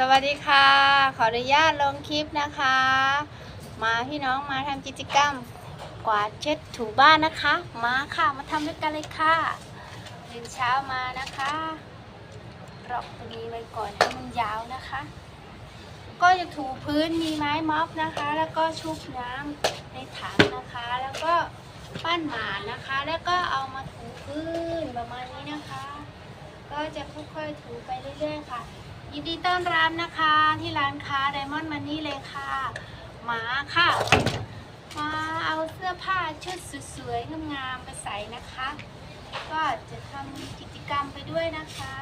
สวัสดีค่ะ ขออนุญาตลงคลิปนะคะ มาพี่น้องมาทำกิจกรรม กวาดเช็ดถูบ้านนะคะ มาค่ะมาทำด้วยกันเลยค่ะตื่นเช้ามานะคะรอกตรงนี้ไว้ก่อนให้มันยาวนะคะ ก็จะถูพื้นมีไม้ม็อบนะคะ แล้วก็ชุบน้ำในถังนะคะ แล้วก็ปั้นหมานะคะ แล้วก็เอามาถูพื้นประมาณนี้นะคะ ก็จะค่อยๆถูไปเรื่อยๆค่ะ ยินดีต้อนรับนะคะที่ร้านค้าไดมอนด์มันนี่เลยค่ะหมาค่ะ มาเอาเสื้อผ้าชุดสวยๆงามๆไปใส่นะคะ ก็จะทำกิจกรรมไปด้วยนะคะ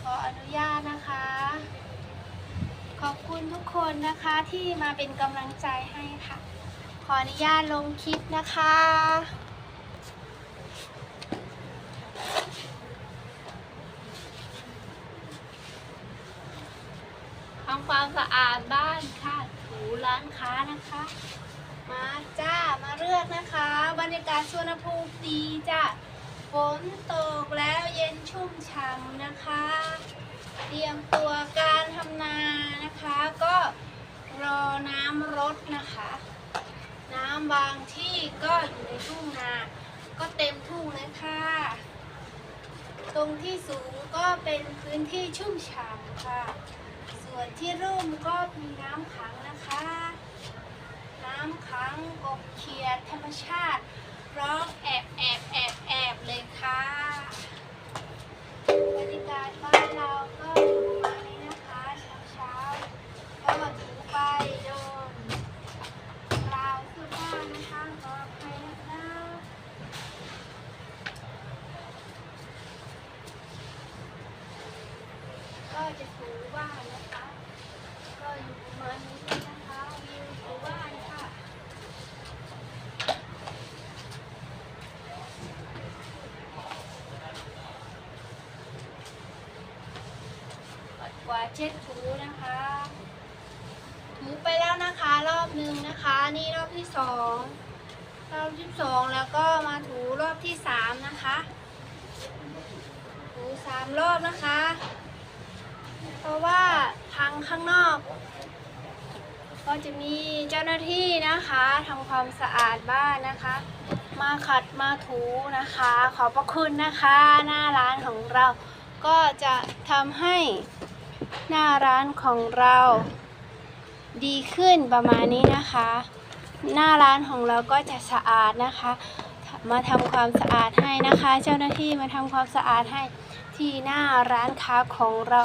ขออนุญาตนะคะ ขอบคุณทุกคนนะคะที่มาเป็นกำลังใจให้ค่ะ ขออนุญาตลงคลิปนะคะ ทำความสะอาดบ้านค่ะถูร้านค้านะคะ มาจ้ามาเลือกนะคะ บรรยากาศสวนภูมิดีจ้ะฝนตกแล้วเย็นชุ่มฉ่ำนะคะ เตรียมตัวการทำนานะคะ ก็รอน้ำรดนะคะ น้ำบางที่ก็อยู่ในทุ่งนา ก็เต็มทุ่งเลยค่ะ ตรงที่สูงก็เป็นพื้นที่ชุ่มฉ่ำค่ะ ส่วนที่ร่มก็มีน้ำขังนะคะ น้ำขังกบเขียดธรรมชาติ ร้องแอบ เช็ดถูนะคะ ถูไปแล้วนะคะรอบหนึ่งนะคะ นี่รอบที่สองรอบที่สองแล้วก็มาถูรอบที่สามนะคะ ถูสามรอบนะคะ เพราะว่าทางข้างนอก ก็จะมีเจ้าหน้าที่นะคะทำความสะอาดบ้านนะคะ มาขัดมาถูนะคะ ขอบพระคุณนะคะ หน้าร้านของเราก็จะทำให้ หน้าร้านของเรา ดีขึ้นประมาณนี้นะคะ หน้าร้านของเราก็จะสะอาดนะคะ มาทำความสะอาดให้นะคะ เจ้าหน้าที่มาทำความสะอาดให้ที่หน้าร้านค้าของเรา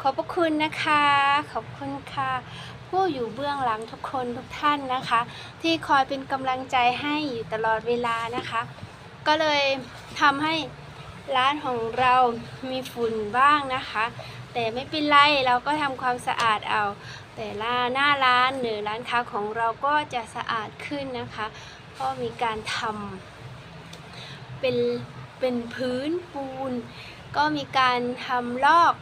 ขอบพระคุณนะคะ ขอบคุณค่ะ ผู้อยู่เบื้องหลังทุกคนทุกท่านนะคะ ที่คอยเป็นกำลังใจให้อยู่ตลอดเวลานะคะ ก็เลยทำให้ร้านของเรามีฝุ่นบ้างนะคะ แต่ไม่เป็นไรเราก็ทำความสะอาดเอา แต่ละหน้าร้านหรือร้านค้าของเราก็จะสะอาดขึ้นนะคะเพราะมีการทำเป็นเป็นพื้นปูน ก็มีการทำลอก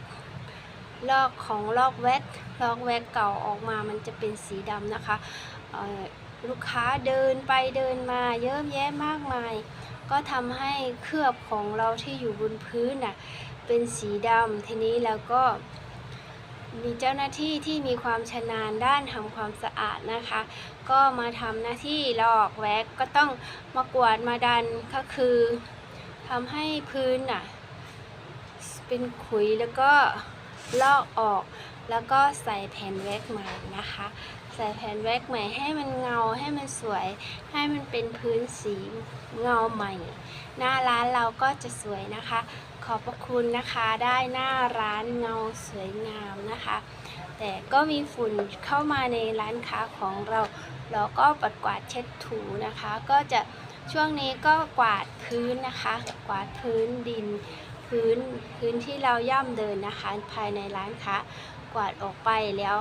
ลอกของลอกแวดลอกแวดเก่าออกมามันจะเป็นสีดำนะคะ ลูกค้าเดินไปเดินมาเยอะแยะมากมาย ก็ทำให้เคลือบของเราที่อยู่บนพื้นน่ะเป็นสีดำทีนี้แล้วก็มีเจ้าหน้าที่ที่มีความชำนาญด้านทำความสะอาดนะคะ ก็มาทำหน้าที่ลอกแวกก็ต้องมากวาดมาดันก็คือทำให้พื้นน่ะเป็นขุยแล้วก็ลอกออก แล้วก็ใส่แผ่นแว็กใหม่นะคะ ใส่แผ่นแว็กใหม่ให้มันเงาให้มันสวย ให้มันเป็นพื้นสีเงาใหม่ หน้าร้านเราก็จะสวยนะคะ ขอบพระคุณนะคะได้หน้าร้านเงาสวยงามนะคะ แต่ก็มีฝุ่นเข้ามาในร้านค้าของเรา เราก็ปัดกวาดเช็ดถูนะคะ ก็จะช่วงนี้ก็กวาดพื้นนะคะ กวาดพื้นดิน พื้นพื้นที่เราย่ำเดินนะคะ ภายในร้านค้ากวาดออกไปแล้ว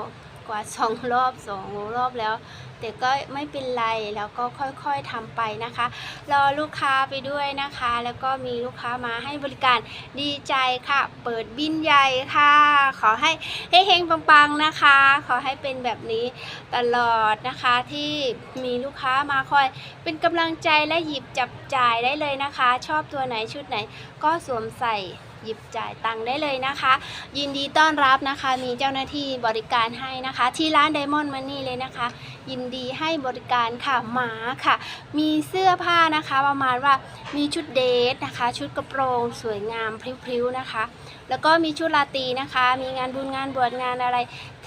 กวาสองรอบสองรอบแล้ว แต่ก็ไม่เป็นไรแล้วก็ค่อยๆทำไปนะคะ รอลูกค้าไปด้วยนะคะ แล้วก็มีลูกค้ามาให้บริการดีใจค่ะ เปิดบินใหญ่ค่ะ ขอให้เฮงๆปังๆนะคะ ขอให้เป็นแบบนี้ตลอดนะคะที่มีลูกค้ามาคอย เป็นกำลังใจและหยิบจับจ่ายได้เลยนะคะ ชอบตัวไหนชุดไหนก็สวมใส่ หยิบจ่ายตังค์ได้เลยนะคะ ยินดีต้อนรับนะคะมีเจ้าหน้าที่บริการให้นะคะ ที่ร้าน Diamond Money เลยนะคะ ยินดีให้บริการค่ะหมาค่ะ มีเสื้อผ้านะคะ ประมาณว่ามีชุดเดทนะคะ ชุดกระโปรงสวยงามพริ้วๆนะคะ แล้วก็มีชุดราตรีนะคะ มีงานบุญงานบวชงานอะไร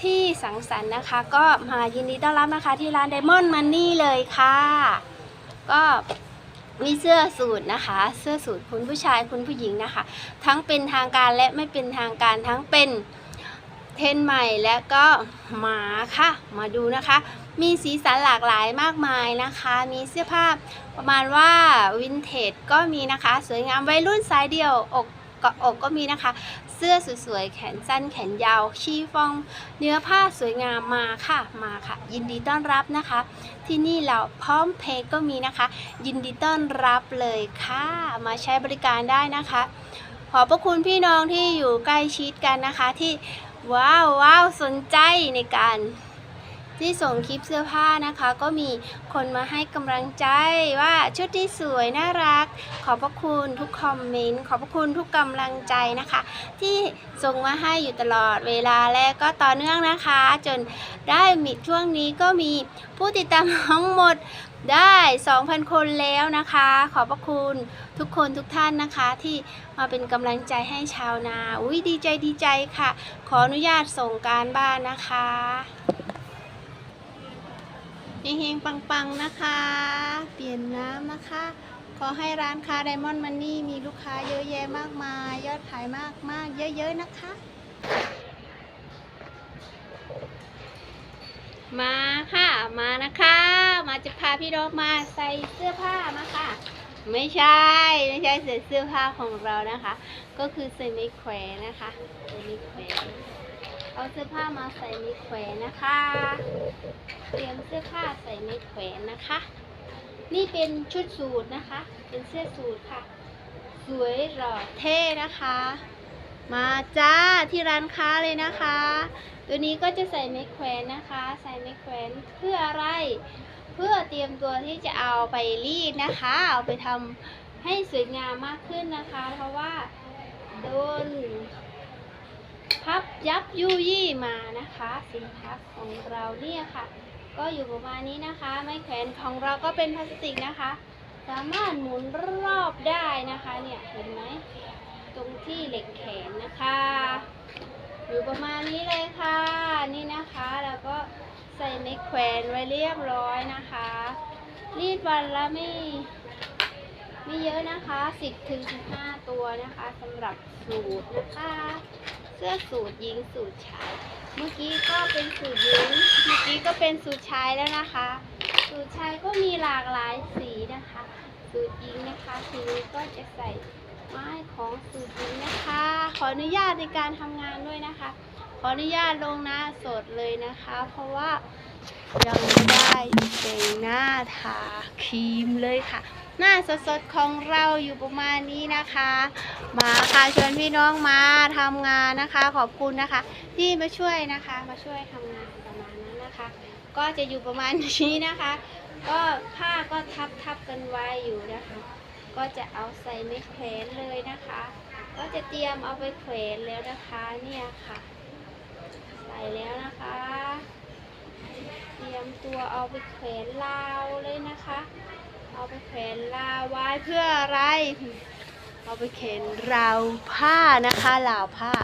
ที่สังสรรค์นะคะ ก็มายินดีต้อนรับนะคะที่ร้าน Diamond Money เลยค่ะ ก็ มีเสื้อสูทนะคะ เสื้อสูทคุณผู้ชายคุณผู้หญิงนะคะ ทั้งเป็นทางการและไม่เป็นทางการทั้งเป็นเทรนใหม่และก็หมาค่ะ มาดูนะคะ มีสีสันหลากหลายมากมายนะคะ มีเสื้อผ้าประมาณว่าวินเทจก็มีนะคะ สวยงามวัยรุ่นสายเดี่ยวอกก็อกก็มีนะคะ เสื้อสวยๆ แขนสั้นแขนยาว ชีฟอง เนื้อผ้าสวยงามมาค่ะ มาค่ะ ยินดีต้อนรับนะคะ ที่นี่เราพร้อมเพย์ก็มีนะคะ ยินดีต้อนรับเลยค่ะ มาใช้บริการได้นะคะ ขอบพระคุณพี่น้องที่อยู่ใกล้ชิดกันนะคะที่ว้าวว้าวสนใจในการ ที่ส่งคลิปเสื้อผ้านะคะ ก็มีคนมาให้กำลังใจว่าชุดที่สวยน่ารัก ขอบพระคุณทุกคอมเมนต์ขอบพระคุณทุกกำลังใจนะคะ ที่ส่งมาให้อยู่ตลอดเวลาและก็ต่อเนื่องนะคะ จนได้มีช่วงนี้ก็มีผู้ติดตามทั้งหมดได้ 2,000 คนแล้วนะคะ ขอบพระคุณทุกคนทุกท่านนะคะที่มาเป็นกำลังใจให้ชาวนา อุ้ยดีใจดีใจค่ะ ขออนุญาตส่งการบ้านนะคะ เฮงๆ ปังๆ นะคะ เปลี่ยนน้ำนะคะ ขอให้ร้านค้าไดมอนด์มันนี่มีลูกค้าเยอะแยะมากมาย ยอดขายมากมากๆ เยอะๆ นะคะ มาค่ะ มานะคะ มาจะพาพี่ดอกมาใส่เสื้อผ้ามาค่ะ ไม่ใช่ ไม่ใช่ใส่เสื้อผ้าของเรานะคะ ก็คือใส่ไม้แขวนนะคะใส่ไม้แขวน เอาเสื้อผ้ามาใส่ไม้แขวนนะคะ เตรียมเสื้อผ้าใส่ไม้แขวนนะคะ นี่เป็นชุดสูทนะคะ เป็นเสื้อสูทค่ะ สวยหล่อเท่นะคะ มาจ้าที่ร้านค้าเลยนะคะ ตัวนี้ก็จะใส่ไม้แขวนนะคะ ใส่ไม้แขวนเพื่ออะไร เพื่อเตรียมตัวที่จะเอาไปรีดนะคะ เอาไปทำให้สวยงามมากขึ้นนะคะ เพราะว่าโดน พับยับยุยี่มานะคะ สินค้าของเราเนี่ยค่ะ ก็อยู่ประมาณนี้นะคะ ไม้แขวนของเราก็เป็นพลาสติกนะคะ สามารถหมุนรอบได้นะคะเนี่ยเห็นไหมตรงที่เหล็กแขนนะคะ อยู่ประมาณนี้เลยค่ะ นี่นะคะแล้วก็ใส่ไม้แขวนไว้เรียบร้อยนะคะ รีดวันละไม่ไม่เยอะนะคะ 10ถึง15 ตัวนะคะสำหรับสูตรนะคะ เสื้อสูตรหญิงสูตรชาย เมื่อกี้ก็เป็นสูตรหญิง เมื่อกี้ก็เป็นสูตรชายแล้วนะคะ สูตรชายก็มีหลากหลายสีนะคะ สูตรหญิงนะคะทีนี้ก็จะใส่ไม้ของสูตรหญิงนะคะ ขออนุญาตในการทำงานด้วยนะคะ ขออนุญาตลงหน้าสดเลยนะคะ เพราะว่า ยังได้แต่งหน้าทาครีมเลยค่ะ หน้าสดๆของเราอยู่ประมาณนี้นะคะ มาค่ะชวนพี่น้องมาทำงานนะคะ ขอบคุณนะคะ ที่มาช่วยนะคะ มาช่วยทำงานประมาณนั้นนะคะ ก็จะอยู่ประมาณนี้นะคะ ก็ผ้าก็ทับทับกันไว้อยู่นะคะ ก็จะเอาใส่ไม่แขวนเลยนะคะ ก็จะเตรียมเอาไปแขวนแล้วนะคะเนี่ยค่ะ ใส่แล้วนะคะ ตรียมตัวเอาไปแขวนลาวเลยนะคะ เอาไปแขวนลาวไว้เพื่ออะไร เอาไปแขวนราวผ้านะคะราวผ้า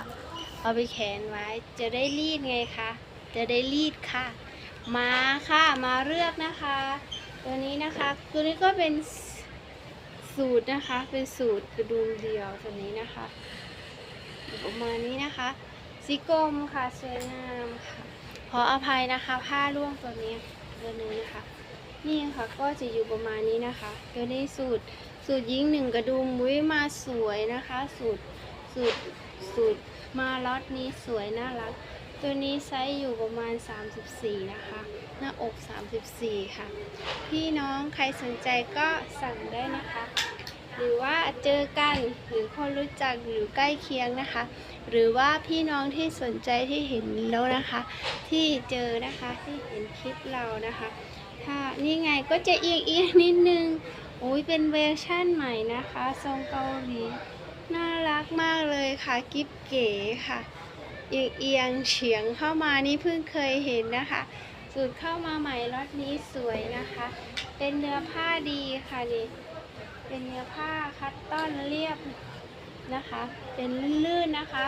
เอาไปแขวนไว้จะได้รีดไงคะจะได้รีดค่ะ มาค่ะมาเลือกนะคะ ตัวนี้นะคะตัวนี้ก็เป็นสูตรนะคะ เป็นสูตรกระดุมเดียวตัวนี้นะคะอยู่ประมาณนี้นะคะสีกรมค่ะสวยงามค่ะ ขออภัยนะคะ ผ้าร่วงตัวนี้ตัวนี้นะคะ นี่ค่ะก็จะอยู่ประมาณนี้นะคะตัวนี้สูตรสูตรยิงหนึ่งกระดุมมุ้ยมาสวยนะคะ สูตรสูตรสูตรมาล็อตนี้สวยน่ารัก ตัวนี้ไซส์อยู่ประมาณ 34 นะคะ หน้าอก 34 ค่ะ พี่น้องใครสนใจก็สั่งได้นะคะ หรือว่าเจอกันหรือคนรู้จักหรือใกล้เคียงนะคะ หรือว่าพี่น้องที่สนใจที่เห็นแล้วนะคะ ที่เจอนะคะที่เห็นคลิปเรานะคะ ถ้านี่ไงก็จะเอียงเอียงๆนิดนึงโอ้ยเป็นเวอร์ชั่นใหม่นะคะ ทรงเกาหลีน่ารักมากเลยค่ะกิ๊บเก๋ค่ะ เอียงเอียงเฉียงเข้ามานี่เพิ่งเคยเห็นนะคะสูตรเข้ามาใหม่รถนี้สวยนะคะ เป็นเนื้อผ้าดีค่ะนี่เป็นเนื้อผ้าคัตตอนเรียบ นะคะ เป็นลื่นๆนะคะ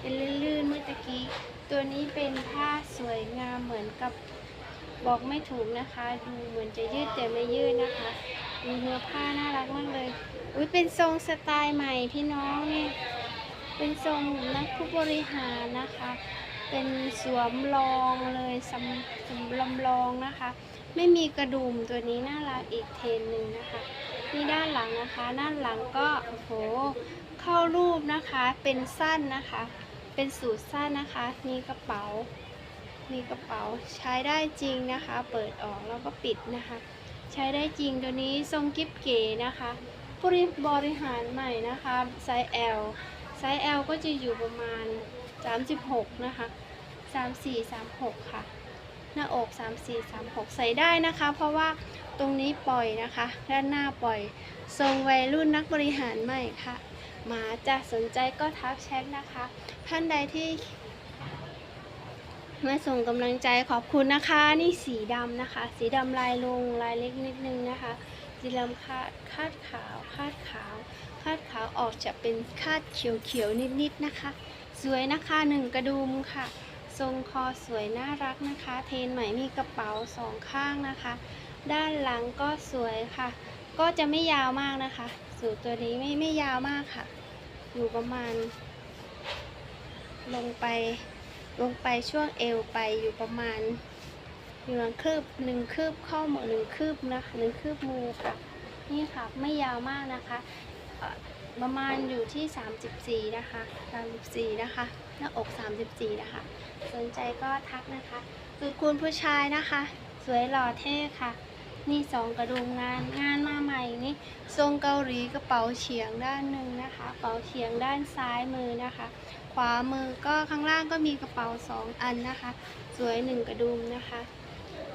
เป็นลื่นๆเมื่อตะกี้ ตัวนี้เป็นผ้าสวยงามเหมือนกับบอกไม่ถูกนะคะ ดูเหมือนจะยืดแต่ไม่ยืดนะคะดูเนื้อผ้าน่ารักมากเลย อุ้ยเป็นทรงสไตล์ใหม่พี่น้องนี่เป็นทรงนักผู้บริหารนะคะ เป็นสวมรองเลยสำสำลำลองนะคะ ไม่มีกระดุมตัวนี้น่ารักอีกเทนหนึ่งนะคะนี่ด้านหลังนะคะ ด้านหลังก็โอ้โห เข้ารูปนะคะ เป็นสั้นนะคะ เป็นสูทสั้นนะคะ มีกระเป๋า มีกระเป๋าใช้ได้จริงนะคะ เปิดออกแล้วก็ปิดนะคะ ใช้ได้จริงตัวนี้ทรงกิ๊บเก๋นะคะผู้บริหารใหม่นะคะไซส์ L ไซส์ L ก็จะอยู่ประมาณ 36 นะคะ 34 36 ค่ะ หน้าอก 34 36 ใส่ได้นะคะ เพราะว่าตรงนี้ปล่อยนะคะ ด้านหน้าปล่อย ทรงวัยรุ่นนักบริหารใหม่ค่ะ มาจะสนใจก็ทักแชทนะคะ ท่านใดที่มาส่งกำลังใจขอบคุณนะคะ นี่สีดำนะคะ สีดำลายลงลายเล็กนิดนึงนะคะ สีดำคาดคาดขาวคาดขาว คาดขาวออกจะเป็นคาดเขียวเขียวนิดๆนะคะ สวยนะคะหนึ่งกระดุมค่ะ ทรงคอสวยน่ารักนะคะ เทนใหม่มีกระเป๋าสองข้างนะคะ ด้านหลังก็สวยค่ะ ก็จะไม่ยาวมากนะคะ สูตรตัวนี้ไม่ไม่ยาวมากค่ะ อยู่ประมาณ ลงไปลงไปช่วงเอวไปอยู่ประมาณอยู่หลังคืบหนึ่งคืบข้อมือหนึ่งคืบนะคะหนึ่งคืบมือค่ะ นี่ค่ะไม่ยาวมากนะคะประมาณอยู่ที่ 34 นะคะ 34 นะคะ หน้าอก 34 นะคะ สนใจก็ทักนะคะสูตรคุณผู้ชายนะคะ สวยหล่อเท่ค่ะ นี่สองกระดุมงานงานมาใหม่นี่ทรงเกาหลีกระเป๋าเฉียงด้านหนึ่งนะคะกระเป๋าเฉียงด้านซ้ายมือนะคะ ขวามือก็ข้างล่างก็มีกระเป๋าสองอันนะคะ สวยหนึ่งกระดุมนะคะ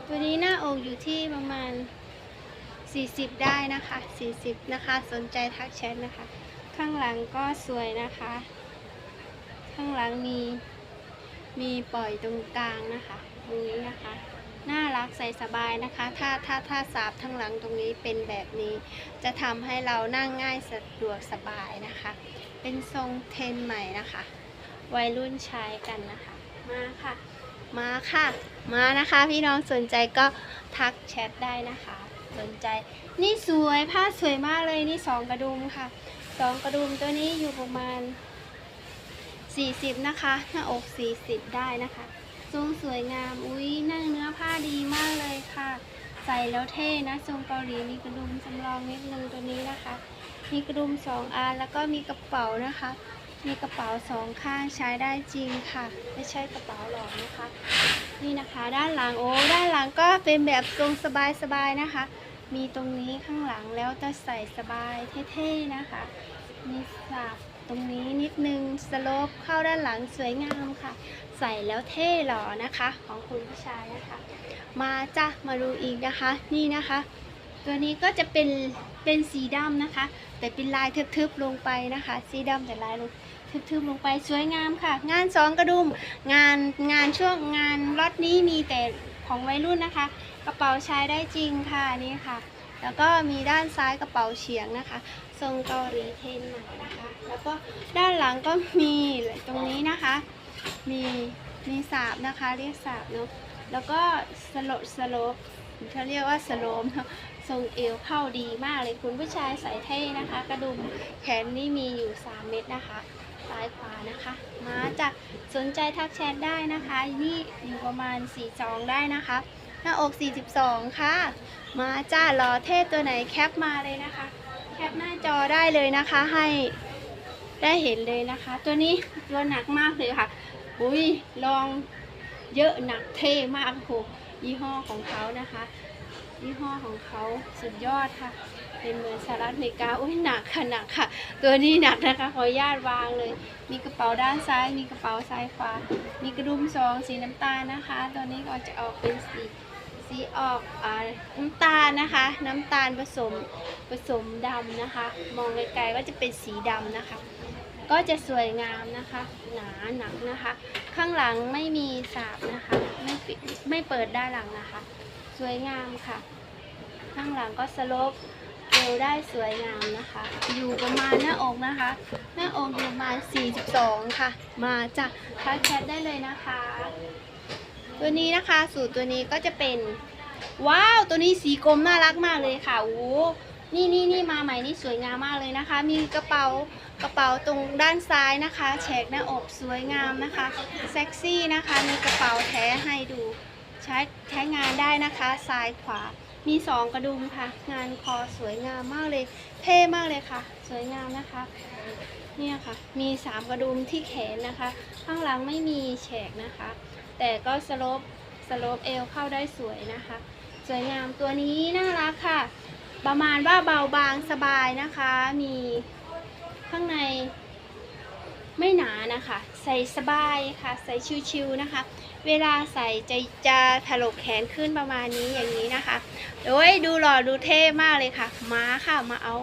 ตัวนี้หน้าอกอยู่ที่ประมาณ 40 ได้นะคะ 40 นะคะ สนใจทักแชทนะคะ ข้างหลังก็สวยนะคะ ข้างหลังมีมีปล่อยตรงกลางนะคะ ตรงนี้นะคะารักใส่สบายนะคะ ถ้าถ้าถ้าสาบทั้งหลังตรงนี้เป็นแบบนี้ จะทำให้เรานั่งง่ายสะดวกสบายนะคะ เป็นทรงเทนใหม่นะคะ วัยรุ่นใช้กันนะคะ มาค่ะ มาค่ะ มานะคะ พี่น้องสนใจก็ทักแชทได้นะคะ สนใจ นี่สวยผ้าสวยมากเลยนี่สองกระดุมค่ะสองกระดุมตัวนี้อยู่ประมาณ 40 นะคะ หน้าอก 40 ได้นะคะ ทรงสวยงาม อุ้ยนั่งเนื้อผ้าดีมากเลยค่ะ ใส่แล้วเท่นะทรงเกาหลีมีกระดุมจำลองนิดนึงตัวนี้นะคะ มีกระดุมสองอันแล้วก็มีกระเป๋านะคะ มีกระเป๋าสองข้างใช้ได้จริงค่ะ ไม่ใช่กระเป๋าหลอกนะคะ นี่นะคะด้านหลังโอ้ด้านหลังก็เป็นแบบทรงสบายๆนะคะ มีตรงนี้ข้างหลังแล้วจะใส่สบายเท่ๆนะคะ มีสับตรงนี้นิดนึงสโลปเข้าด้านหลังสวยงามค่ะ ใส่แล้วเท่หล่อนะคะ ของคุณผู้ชายนะคะ มาจ้ะมาดูอีกนะคะ นี่นะคะ ตัวนี้ก็จะเป็นเป็นสีดำนะคะ แต่เป็นลายทึบๆลงไปนะคะ สีดำแต่ลายลงทึบๆลงไปสวยงามค่ะ งานสองกระดุมงานงานช่วงงานล็อตนี้มีแต่ของวัยรุ่นนะคะ กระเป๋าใช้ได้จริงค่ะนี่ค่ะ แล้วก็มีด้านซ้ายกระเป๋าเฉียงนะคะ ทรงเกาหลีเทนใหม่นะคะ แล้วก็ด้านหลังก็มีตรงนี้นะคะ มีมีสาบนะคะเรียกสาบเนาะแล้วก็สโลสโลปเขาเรียกว่าสโลมเนอะทรงเอวเข้าดีมากเลยคุณผู้ชายใส่เท่นะคะ กระดุมแขนนี่มีอยู่ 3 เม็ดนะคะซ้ายขวานะคะ มาจากสนใจทักแชทได้นะคะ นี่อยู่ประมาณ42ได้นะคะ หน้าอก 42 ค่ะ มาจ้ารอเท่ตัวไหนแคปมาเลยนะคะ แคปหน้าจอได้เลยนะคะให้ได้เห็นเลยนะคะ ตัวนี้ตัวหนักมากเลยค่ะ อุ้ยลองเยอะหนักเท่มากโอ้โหยี่ห้อของเขานะคะ ยี่ห้อของเขาสุดยอดค่ะ เป็นเหมือนสหรัฐอเมริกาอุ้ยหนักค่ะหนักค่ะ ตัวนี้หนักนะคะขออนุญาตวางเลย มีกระเป๋าด้านซ้าย มีกระเป๋าซ้ายขวามีกระดุมซองสีน้ำตาลนะคะ ตัวนี้ก็จะออกเป็นสีสีออกอ่าน้ำตาลนะคะ น้ำตาลผสมผสมดำนะคะ มองไกลๆก็จะเป็นสีดำนะคะ ก็จะสวยงามนะคะ หนาหนักนะคะ ข้างหลังไม่มีสาบนะคะ ไม่ปิดไม่เปิดด้านหลังนะคะ สวยงามค่ะ ข้างหลังก็สโลปเอวได้สวยงามนะคะ อยู่ประมาณหน้าอกนะคะ หน้าอกอยู่ประมาณ 42 ค่ะ มาจากทักแชทได้เลยนะคะ ตัวนี้นะคะ สูตรตัวนี้ก็จะเป็น ว้าว ตัวนี้สีกรมน่ารักมากเลยค่ะโอ้ นี่นี่นี่มาใหม่นี่สวยงามมากเลยนะคะ มีกระเป๋ากระเป๋าตรงด้านซ้ายนะคะแฉกหน้าอกสวยงามนะคะเซ็กซี่นะคะ มีกระเป๋าแท้ให้ดูใช้ใช้งานได้นะคะซ้ายขวา มีสองกระดุมค่ะ งานคอสวยงามมากเลย เท่มากเลยค่ะ สวยงามนะคะเนี่ยค่ะ มีสามกระดุมที่แขนนะคะ ข้างหลังไม่มีแฉกนะคะ แต่ก็สโลปสโลปเอวเข้าได้สวยนะคะ สวยงามตัวนี้น่ารักค่ะ ประมาณว่าเบาบางสบายนะคะ มีข้างในไม่หนานะคะ ใส่สบายค่ะ ใส่ชิวๆนะคะ เวลาใส่จะจะถลกแขนขึ้นประมาณนี้อย่างนี้นะคะโอ้ยดูหล่อดูเท่มากเลยค่ะมาค่ะมาเอา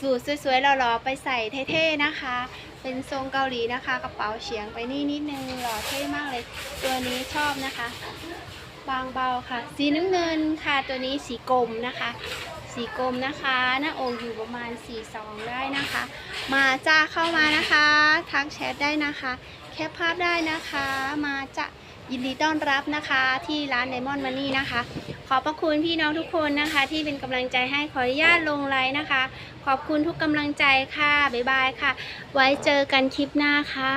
สูตรสวยๆหล่อๆไปใส่เท่ๆนะคะ เป็นทรงเกาหลีนะคะ กระเป๋าเฉียงไปนี่นิดนึงหล่อเท่มากเลย ตัวนี้ชอบนะคะ บางเบาค่ะ สีน้ำเงินค่ะ ตัวนี้สีกรมนะคะ สีกรมนะคะ หน้าอกอยู่ประมาณ42ได้นะคะ มาจ้าเข้ามานะคะทักแชทได้นะคะ แคปภาพได้นะคะ มาจะยินดีต้อนรับนะคะที่ร้านไดมอนด์มันนี่นะคะ ขอบพระคุณพี่น้องทุกคนนะคะ ที่เป็นกำลังใจให้ขออนุญาตลงไลน์นะคะ ขอบคุณทุกกำลังใจค่ะ บ๊ายบายค่ะ ไว้เจอกันคลิปหน้าค่ะ